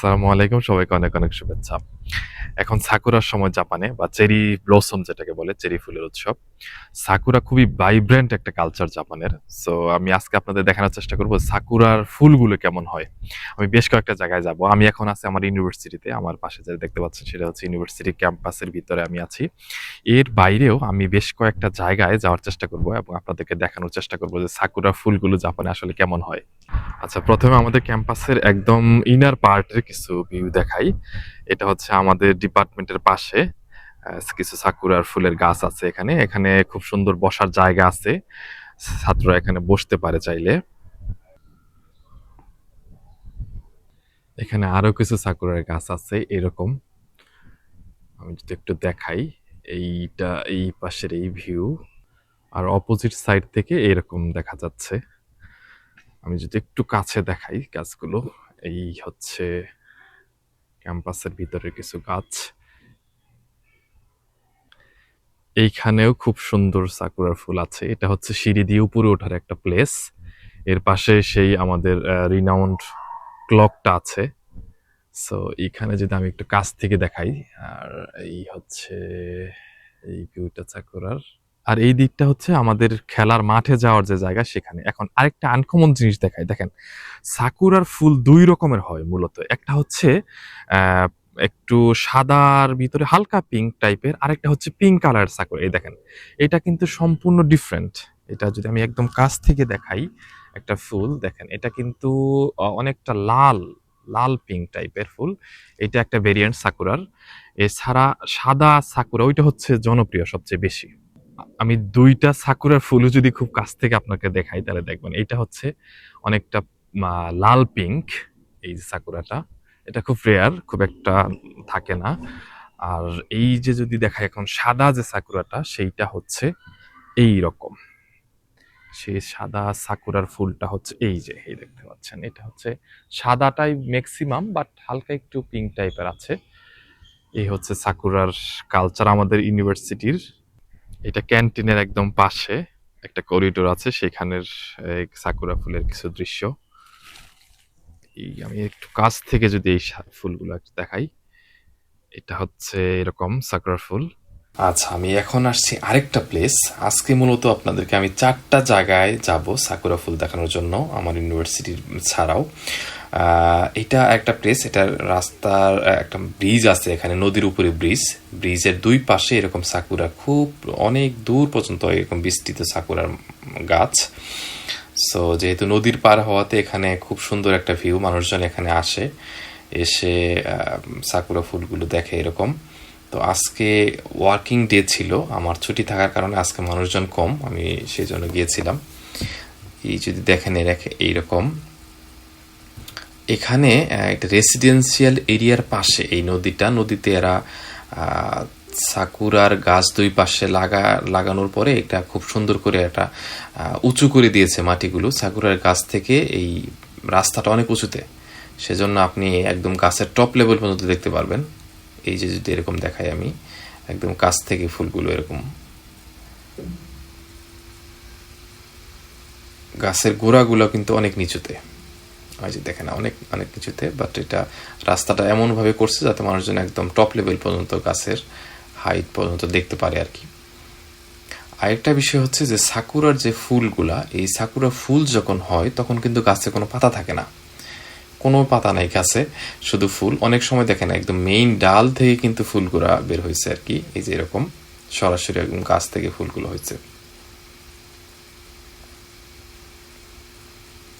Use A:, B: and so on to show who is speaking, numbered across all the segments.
A: আসসালামু আলাইকুম, সবাইকে অনেক অনেক শুভেচ্ছা। এখন সাকুরার সময় জাপানে, বা চেরি ব্লসম যেটাকে বলে, চেরি ফুলের উৎসব। সাকুরা খুবই ভাইব্রেন্ট একটা কালচার জাপানের। সো আমি আজকে আপনাদের দেখানোর চেষ্টা করব সাকুরার ফুলগুলো কেমন হয়। আমি বেশ কয়েকটা জায়গায় যাব। আমি এখন আছি আমার ইউনিভার্সিটিতে আমার পাশে যেটা দেখতে পাচ্ছেন সেটা হচ্ছে ইউনিভার্সিটি ক্যাম্পাসের ভিতরে আমি আছি। এর বাইরেও আমি বেশ কয়েকটা জায়গায় যাওয়ার চেষ্টা করব এবং আপনাদেরকে দেখানোর চেষ্টা করব যে সাকুরা ফুলগুলো জাপানে আসলে কেমন হয়। আচ্ছা প্রথমে আমাদের ক্যাম্পাসের একদম ইনার পার্টের কিছু ভিউ দেখাই। এটা হচ্ছে আমাদের ডিপার্টমেন্টের পাশে। কিছু সাকুরার ফুলের গাছ আছে এখানে। এখানে খুব সুন্দর বসার জায়গা আছে। ছাত্ররা এখানে বসতে পারে চাইলে। এখানে আরও কিছু সাকুরার গাছ আছে, এরকম। আমি যদি একটু দেখাই, এইটা এই পাশের এই ভিউ আর অপোজিট সাইড থেকে এরকম দেখা যাচ্ছে। আমি যদি একটু কাছে দেখাই গাছগুলো, এই হচ্ছে ক্যাম্পাসের ভিতরে কিছু গাছ। এইখানেও খুব সুন্দর সাকুরার ফুল আছে। এটা হচ্ছে সিঁড়ি দিয়ে উপরে ওঠার একটা প্লেস এর পাশে সেই আমাদের রিনাউন্ড ক্লকটা আছে। সো এইখানে যদি আমি একটু কাছ থেকে দেখাই, আর এই হচ্ছে, এই ভিউটা সাকুরার। আর এই দিকটা হচ্ছে আমাদের খেলার মাঠে যাওয়ার যে জায়গা সেখানে। এখন আরেকটা আনকমন জিনিস দেখাই। দেখেন, সাকুরার ফুল দুই রকমের হয় মূলত। একটা হচ্ছে একটু সাদার ভিতরে হালকা পিঙ্ক টাইপের আরেকটা হচ্ছে পিঙ্ক কালার সাকুরা এই দেখেন। এটা কিন্তু সম্পূর্ণ ডিফারেন্ট এটা যদি আমি একদম কাছ থেকে দেখাই একটা ফুল, দেখেন, এটা কিন্তু অনেকটা লাল লাল পিঙ্ক টাইপের ফুল। এটা একটা ভেরিয়েন্ট সাকুরার এছাড়া সাদা সাকুরা ওইটা হচ্ছে জনপ্রিয় সবচেয়ে বেশি। আমি দুইটা সাকুরার ফুলও যদি খুব কাছ থেকে আপনাকে দেখাই, তাহলে দেখবেন, এটা হচ্ছে অনেকটা লাল পিঙ্ক এই সাকুরাটা এটা খুব রেয়ার খুব একটা থাকে না। আর এই যে যদি দেখাই এখন সাদা যে সাকুরাটা সেইটা হচ্ছে এই রকম। সেই সাদা সাকুরার ফুলটা হচ্ছে এই যে, এই দেখতে পাচ্ছেন। এটা হচ্ছে সাদাটাই ম্যাক্সিমাম বাট হালকা একটু পিঙ্ক টাইপের আছে। এই হচ্ছে সাকুরার কালচার আমাদের ইউনিভার্সিটির এটা ক্যান্টিনের একদম পাশে একটা করিডোর আছে, সেখানের সাকুরা ফুলের কিছু দৃশ্য। এই আমি একটু কাছ থেকে যদি এই ফুলগুলো একটু দেখাই। এটা হচ্ছে এরকম সাকুরা ফুল। আচ্ছা আমি এখন আসছি আরেকটা প্লেস আজকে মূলত আপনাদেরকে আমি চারটা জায়গায় যাব সাকুরা ফুল দেখানোর জন্য আমার ইউনিভার্সিটির ছাড়াও। এটা একটা প্লেস এটা রাস্তার একটা ব্রিজ আছে এখানে, নদীর উপরে ব্রিজ ব্রিজের দুই পাশে এরকম সাকুরা, খুব অনেক দূর পর্যন্ত এরকম বিস্তৃত সাকুরার গাছ। সো যেহেতু নদীর পার হওয়াতে এখানে খুব সুন্দর একটা ভিউ মানুষজন এখানে আসে, এসে সাকুরা ফুলগুলো দেখে এরকম। তো আজকে ওয়ার্কিং ডে ছিল, আমার ছুটি থাকার কারণে আজকে মানুষজন কম, আমি সেই জন্য গিয়েছিলাম। এই যদি দেখেন এইরকম। এখানে একটা রেসিডেন্সিয়াল এরিয়ার পাশে, এই নদীটা, নদীতে এরা সাকুরার গাছ দুই পাশে লাগা, লাগানোর পরে এটা খুব সুন্দর করে একটা উঁচু করে দিয়েছে মাটিগুলো। সাকুরার গাছ থেকে এই রাস্তাটা অনেক উঁচুতে। সেজন্য আপনি একদম গাছের টপ লেভেল পর্যন্ত দেখতে পারবেন। এই যে যদি এরকম দেখাই আমি, একদম কাছ থেকে ফুলগুলো এরকম। গাছের গোড়াগুলো কিন্তু অনেক নিচুতে। ওই যে দেখেন, অনেক অনেক কিছুতে বাট এটা রাস্তাটা এমনভাবে করছে যাতে মানুষজন একদম টপ লেভেল পর্যন্ত গাছের হাইট পর্যন্ত দেখতে পারে আর কি। আরেকটা বিষয় হচ্ছে যে সাকুরার যে ফুলগুলা, এই সাকুরা ফুল যখন হয়, তখন কিন্তু গাছে কোনো পাতা থাকে না। কোনো পাতা নাই গাছে, শুধু ফুল। অনেক সময় দেখেন একদম মেইন ডাল থেকে কিন্তু ফুলগুলা বের হয়েছে আর কি। এই যে এরকম সরাসরি একদম গাছ থেকে ফুলগুলো হয়েছে।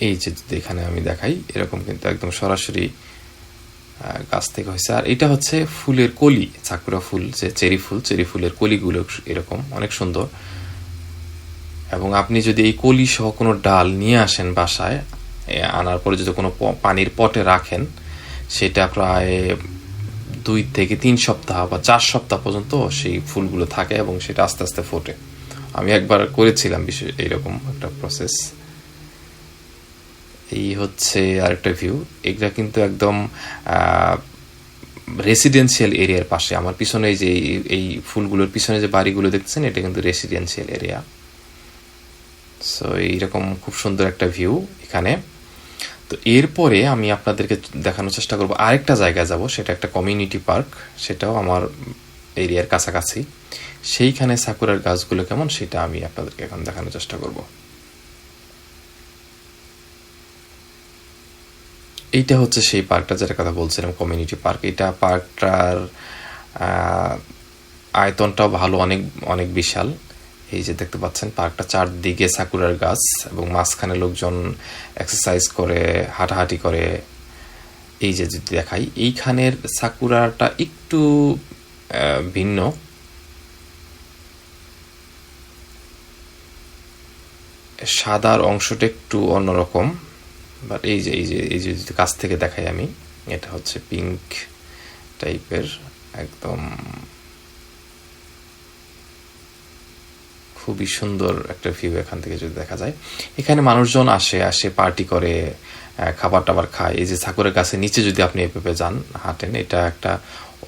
A: এই যে এখানে আমি দেখাই, এরকম কিন্তু একদম সরাসরি গাছ থেকে হয়েছে। আর এটা হচ্ছে ফুলের কলি সাকুরা ফুল, যে চেরি ফুল, চেরি ফুলের কলিগুলো এরকম, অনেক সুন্দর। এবং আপনি যদি এই কলি সহ কোনো ডাল নিয়ে আসেন বাসায় আনার পরে যদি কোনো পানির পটে রাখেন, সেটা প্রায় দুই থেকে তিন সপ্তাহ বা চার সপ্তাহ পর্যন্ত সেই ফুলগুলো থাকে এবং সেটা আস্তে আস্তে ফোটে। আমি একবার করেছিলাম বিশেষ এইরকম একটা প্রসেস এই হচ্ছে আরেকটা ভিউ এগুলা কিন্তু একদম রেসিডেন্সিয়াল এরিয়ার পাশে। আমার পিছনে যে এই- ফুলগুলোর পিছনে যে বাড়িগুলো দেখছেন, এটা কিন্তু রেসিডেন্সিয়াল এরিয়া সো এইরকম খুব সুন্দর একটা ভিউ এখানে। তো এরপরে আমি আপনাদেরকে দেখানোর চেষ্টা করব। আরেকটা জায়গায় যাব, সেটা একটা কমিউনিটি পার্ক সেটাও আমার এরিয়ার কাছাকাছি। সেইখানে সাকুরার গাছগুলো কেমন, সেটা আমি আপনাদেরকে এখন দেখানোর চেষ্টা করব। এইটা হচ্ছে সেই পার্কটা যেটা কথা বলছিলাম কমিউনিটি পার্ক এটা পার্কটার আয়তনটাও ভালো, অনেক অনেক বিশাল। এই যে দেখতে পাচ্ছেন, পার্কটা চারদিকে সাকুরার গাছ এবং মাঝখানে লোকজন এক্সারসাইজ করে, হাঁটাহাঁটি করে। এই যে যদি দেখাই, এইখানের সাকুরাটা একটু ভিন্ন। সাদার অংশটা একটু অন্যরকম। বাট এই যে এই যে এই যে কাছ থেকে দেখাই আমি, এটা হচ্ছে পিঙ্ক টাইপের একদম খুবই সুন্দর একটা ভিউ এখান থেকে যদি দেখা যায়। এখানে মানুষজন আসে আসে পার্টি করে খাবার টাবার খায়। এই যে সাকুরের গাছের নিচে যদি আপনি এভাবে যান, হাঁটেন, এটা একটা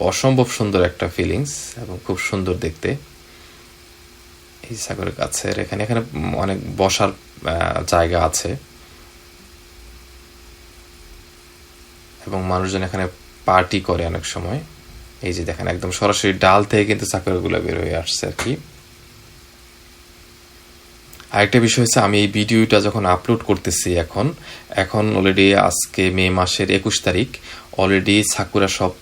A: অসম্ভব সুন্দর একটা ফিলিংস এবং খুব সুন্দর দেখতে। এই সাগরের গাছের এখানে এখানে অনেক বসার জায়গা আছে। এবং মানুষজন এখানে পার্টি করে অনেক সময়। এই যে দেখেন, একদম সরাসরি ডাল থেকে কিন্তু সাকুরাগুলো বের হয়ে আসছে আর কি। আরেকটা বিষয় হচ্ছে, আমি এই ভিডিওটা যখন আপলোড করতেছি এখন এখন অলরেডি আজকে মে মাসের একুশ তারিখ অলরেডি সাকুরা সব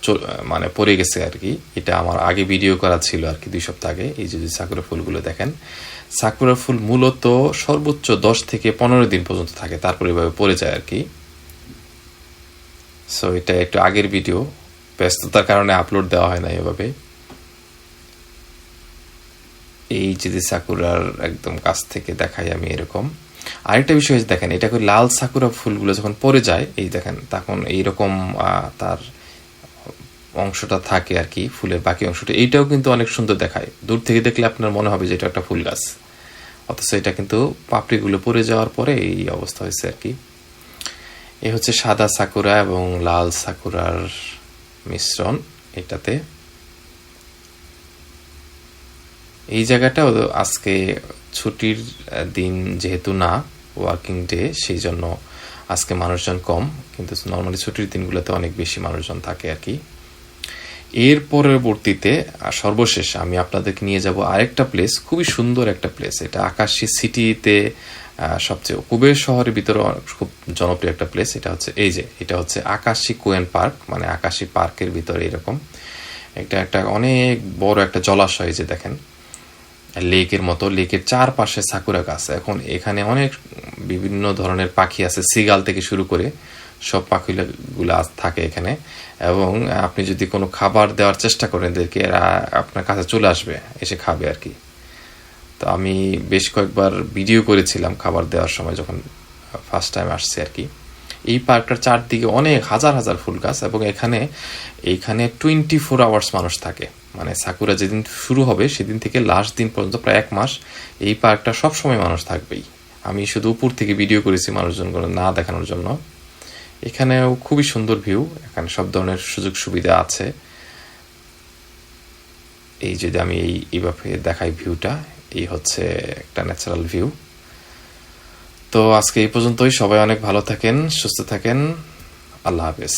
A: মানে পড়ে গেছে আর কি। এটা আমার আগে ভিডিও করা ছিল আর কি দুই সপ্তাহ আগে, এই যে যে সাকুরা ফুলগুলো দেখেন। সাকুরা ফুল মূলত সর্বোচ্চ দশ থেকে পনেরো দিন পর্যন্ত থাকে, তারপর এভাবে পড়ে যায় আর কি। সো এটা একটু আগের ভিডিও ব্যস্ততার কারণে আপলোড দেওয়া হয় না এভাবে। এই যদি সাকুরার একদম কাছ থেকে দেখাই আমি এরকম। আরেকটা বিষয় হচ্ছে, দেখেন, এটা করে লাল সাকুরা ফুলগুলো যখন পড়ে যায়, এই দেখেন, তখন এইরকম তার অংশটা থাকে আর কি, ফুলের বাকি অংশটা। এইটাও কিন্তু অনেক সুন্দর দেখায়। দূর থেকে দেখলে আপনার মনে হবে যে এটা একটা ফুল গাছ। অথচ এটা কিন্তু পাপড়িগুলো পরে যাওয়ার পরে এই অবস্থা হয়েছে আর কি। এ হচ্ছে সাদা সাকুরা এবং লাল সাকুরার মিশ্রণ এটাতে। এই জায়গাটাও আজকে ছুটির দিন যেহেতু না ওয়ার্কিং ডে সেই জন্য আজকে মানুষজন কম, কিন্তু নর্মালি ছুটির দিনগুলোতে অনেক বেশি মানুষজন থাকে আর কি। এর পরবর্তীতে সর্বশেষ আমি আপনাদেরকে নিয়ে যাব আরেকটা প্লেস খুবই সুন্দর একটা প্লেস এটা আকাশী সিটিতে সবচেয়ে কুবের শহরের ভিতরে খুব জনপ্রিয় একটা প্লেস এটা হচ্ছে এই যে, এটা হচ্ছে আকাশী কোয়েন পার্ক মানে আকাশী পার্কের ভিতরে এরকম। একটা একটা অনেক বড় একটা জলাশয় যে দেখেন। লেকের মতো, লেকের চারপাশে সাকুরা গাছ। এখন এখানে অনেক বিভিন্ন ধরনের পাখি আছে, সিগাল থেকে শুরু করে সব পাখিগুলো থাকে এখানে। এবং আপনি যদি কোনো খাবার দেওয়ার চেষ্টা করেন, এদেরকে এরা আপনার কাছে চলে আসবে, এসে খাবে আর কি। তো আমি বেশ কয়েকবার ভিডিও করেছিলাম খাবার দেওয়ার সময় যখন ফার্স্ট টাইম আসছে আর কি। এই পার্কটার চারদিকে অনেক হাজার হাজার ফুল গাছ এবং এখানে এইখানে টোয়েন্টি ফোর আওয়ার্স মানুষ থাকে। মানে সাকুরা যেদিন শুরু হবে সেদিন থেকে লাস্ট দিন পর্যন্ত প্রায় এক মাস এই পার্কটা সব সময় মানুষ থাকবেই। আমি শুধু উপর থেকে ভিডিও করেছি মানুষজনগুলো না দেখানোর জন্য। এখানেও খুবই সুন্দর ভিউ এখানে সব ধরনের সুযোগ সুবিধা আছে। এই যদি আমি এই এইভাবে দেখাই ভিউটা এই হচ্ছে একটা ন্যাচারাল ভিউ তো আজকে এই পর্যন্তই। সবাই অনেক ভালো থাকেন, সুস্থ থাকেন। আল্লাহ হাফেজ।